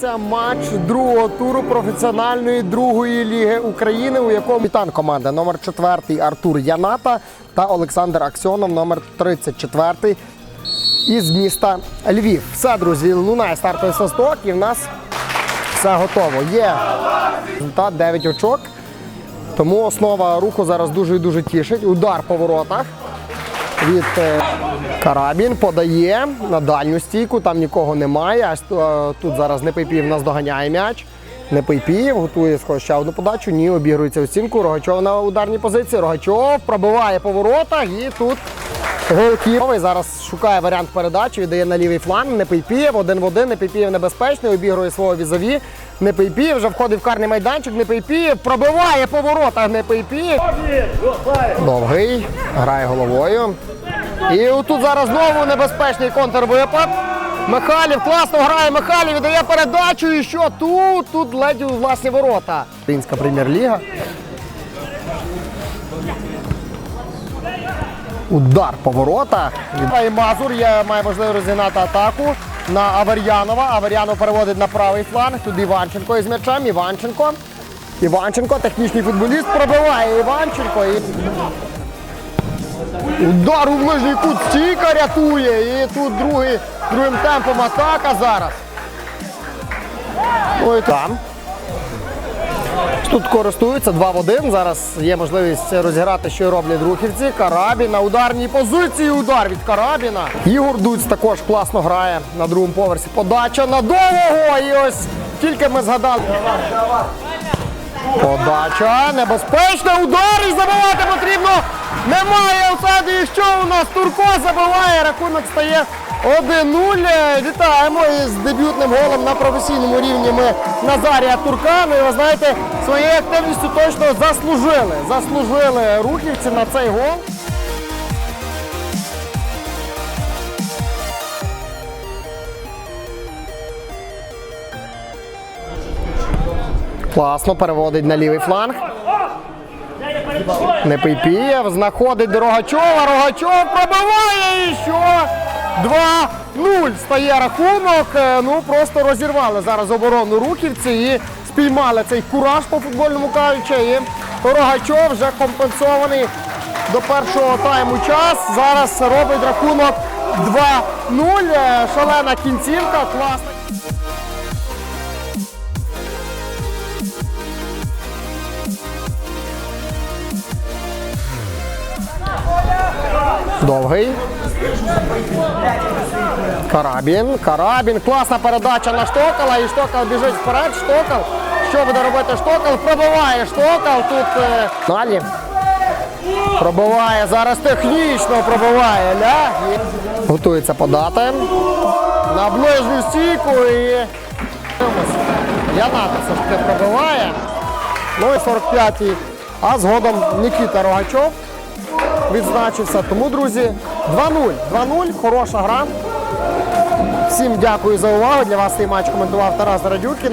Це матч другого туру професіональної другої ліги України, у якому капітан команди номер 4 Артур Яната та Олександр Аксьонов, номер 34 із міста Львів. Все, друзі, лунає стартовий свисток і в нас все готово. Є результат 9 очок. Тому основа руху зараз дуже і дуже тішить. Удар по воротах від е, Карабін подає на дальню стійку, там нікого немає. Аж е, тут зараз Непейпів нас доганяє м'яч. Непейпів готує схоже, ще одну подачу. Ні, обігрується у стінку. Рогачов на ударній позиції. Рогачов пробиває по воротах і тут голкіповий зараз шукає варіант передачі, віддає на лівий фланг. Непейпів, один в один. Непейпів небезпечний, обігрує свого візові. Непейпів вже входить в карний майданчик. Непейпів пробиває по воротах. Непейпів. Довгий, грає головою. І тут зараз знову небезпечний контрвипад. Михайлів класно грає. Михайлів віддає передачу. І що тут? Тут ледь власні ворота. Українська прем'єр-ліга. Удар по воротах. І Мазур є, має можливість розігнати атаку на Авер'янова. Авер'янов переводить на правий фланг. Тут Іванченко із м'ячем. Іванченко. Іванченко, технічний футболіст, пробиває Іванченко. І... Удар у ближній кут стійка рятує. І тут другий, другим темпом атака зараз. Ой, там. Тут користуються 2 в 1. Зараз є можливість розіграти, що роблять рухівці. Карабін на ударній позиції. Удар від Карабіна. Ігор Дуць також класно грає на другому поверсі. Подача на довгого. І ось тільки ми згадали. Подача небезпечна. Удар і забивати потрібно. Немає офсайду. І що у нас? Турко забиває. Рахунок стає 1-0. Вітаємо із дебютним голом на професійному рівні. Ми Назарія Турка. Ну і ви знаєте, своєю активністю точно заслужили. Заслужили рухівці на цей гол. Класно переводить на лівий фланг. Непейпієв знаходить до Рогачова. Рогачов пробиває і що? 2-0 стає рахунок. Е, Ну просто розірвали зараз оборону рухівці і спіймали цей кураж по футбольному кажучи. І Рогачов вже компенсований до першого тайму час. Зараз робить рахунок 2-0. Е, Шалена кінцівка, класна. Довгий. Карабін. Карабін. Класна передача на Штокала. І Штокал біжить вперед. Штокал. Що буде робити Штокал? Пробиває Штокал. Тут е, далі. Пробиває. Зараз технічно пробиває. Ля. Готується подати. На ближню стійку і. Яната все ж таки пробиває. Ну і 45-й. А згодом Нікіта Рогачов відзначився. Тому, друзі, 2-0. 2-0, хороша гра. Всім дякую за увагу. Для вас цей матч коментував Тарас Радюкін.